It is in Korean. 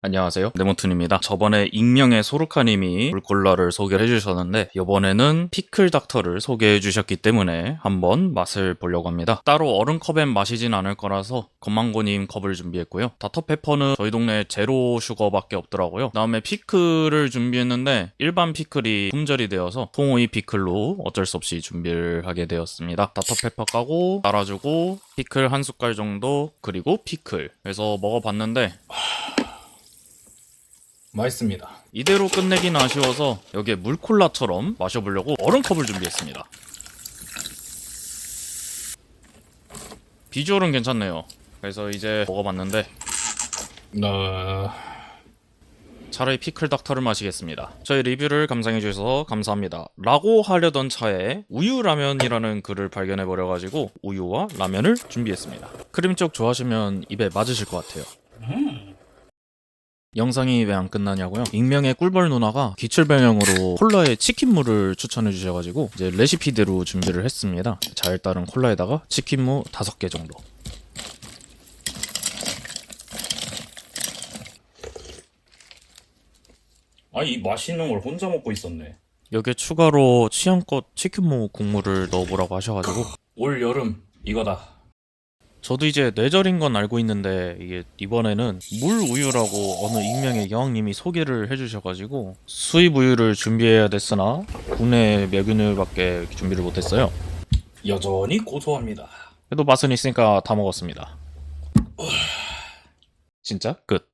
안녕하세요. 네모툰입니다. 저번에 익명의 소르카님이 물콜라를 소개를 해주셨는데 이번에는 피클 닥터를 소개해 주셨기 때문에 한번 맛을 보려고 합니다. 따로 얼음 컵엔 마시진 않을 거라서 건망고님 컵을 준비했고요. 다터페퍼는 저희 동네 제로 슈거밖에 없더라고요. 다음에 피클을 준비했는데 일반 피클이 품절이 되어서 통오이 피클로 어쩔 수 없이 준비를 하게 되었습니다. 다터페퍼 까고 따라주고 피클 한 숟갈 정도 그리고 피클 그래서 먹어봤는데 맛있습니다. 이대로 끝내긴 아쉬워서 여기에 물콜라처럼 마셔보려고 얼음컵을 준비했습니다. 비주얼은 괜찮네요. 그래서 이제 먹어봤는데 어... 차라리 피클 닥터를 마시겠습니다. 저희 리뷰를 감상해주셔서 감사합니다. 라고 하려던 차에 우유 라면이라는 글을 발견해버려가지고 우유와 라면을 준비했습니다. 크림 쪽 좋아하시면 입에 맞으실 것 같아요. 영상이 왜 안 끝나냐고요? 익명의 꿀벌 누나가 기출변형으로 콜라에 치킨무를 추천해 주셔가지고 이제 레시피대로 준비를 했습니다. 잘 따른 콜라에다가 치킨무 5개 정도. 아니 이 맛있는 걸 혼자 먹고 있었네. 여기에 추가로 취향껏 치킨무 국물을 넣어보라고 하셔가지고 올 여름 이거다. 저도 이제 뇌절인 건 알고 있는데 이게 이번에는 물 우유라고 어느 익명의 여왕님이 소개를 해주셔가지고 수입 우유를 준비해야 됐으나 국내 멸균우유밖에 준비를 못했어요. 여전히 고소합니다. 그래도 맛은 있으니까 다 먹었습니다. 진짜 끝.